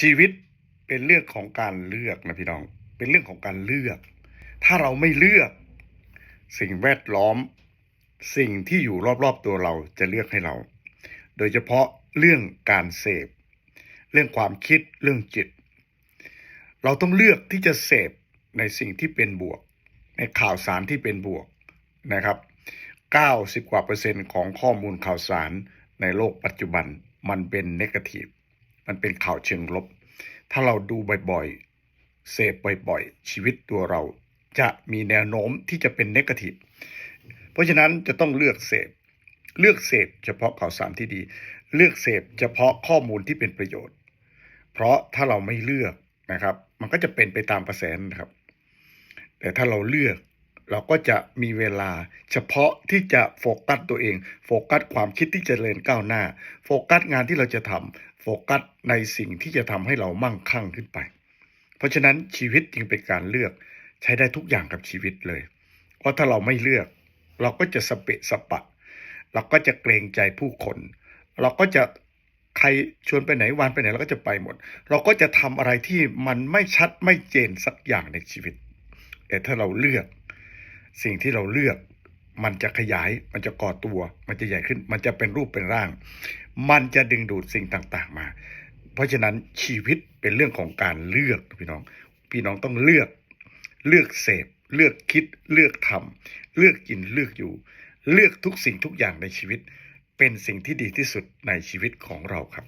ชีวิตเป็นเรื่องของการเลือกนะพี่น้อง เป็นเรื่องของการเลือก ถ้าเราไม่เลือก สิ่งแวดล้อม สิ่งที่อยู่รอบๆตัวเราจะเลือกให้เรา โดยเฉพาะเรื่องการเสพ เรื่องความคิดเรื่องจิต เราต้องเลือกที่จะเสพในสิ่งที่เป็นบวก ในข่าวสารที่เป็นบวกนะครับ 90 กว่าเปอร์เซ็นต์ของข้อมูลข่าวสารในโลกปัจจุบันมันเป็นเนกาทีฟ มันเป็นข่าวเชิงลบ ถ้าเราดูบ่อยๆ เสพบ่อยๆ ชีวิตตัวเราจะมีแนวโน้มที่จะเป็นเนกาทีฟเพราะฉะนั้นจะต้องเลือกเสพ เลือกเสพเฉพาะข่าวสารที่ดี เลือกเสพเฉพาะข้อมูลที่เป็นประโยชน์ เพราะถ้าเราไม่เลือกนะครับ มันก็จะเป็นไปตามกระแสนะครับ แต่ถ้าเราเลือก เราก็จะมีเวลาเฉพาะที่จะโฟกัสตัวเอง โฟกัสความคิดที่จเจริญก้าวหน้า โฟกัสงานที่เราจะทำโฟกัสในสิ่งที่จะทำให้เรามั่งคั่งขึ้นไป เพราะฉะนั้นชีวิตจึงเป็นการเลือกใช้ได้ทุกอย่างกับชีวิตเลย เพราะถ้าเราไม่เลือก เราก็จะสเปะสปะ เราก็จะเกรงใจผู้คน เราก็จะใครชวนไปไหนวันไปไหนเราก็จะไปหมด เราก็จะทำอะไรที่มันไม่ชัดไม่เจนสักอย่างในชีวิตแต่ถ้าเราเลือก สิ่งที่เราเลือกมันจะขยาย มันจะก่อตัว มันจะใหญ่ขึ้น มันจะเป็นรูปเป็นร่าง มันจะดึงดูดสิ่งต่างๆมา เพราะฉะนั้นชีวิตเป็นเรื่องของการเลือกพี่น้อง พี่น้องต้องเลือก เลือกเสพ เลือกคิด เลือกทำเลือกกิน เลือกอยู่ เลือกทุกสิ่งทุกอย่างในชีวิต เป็นสิ่งที่ดีที่สุดในชีวิตของเราครับ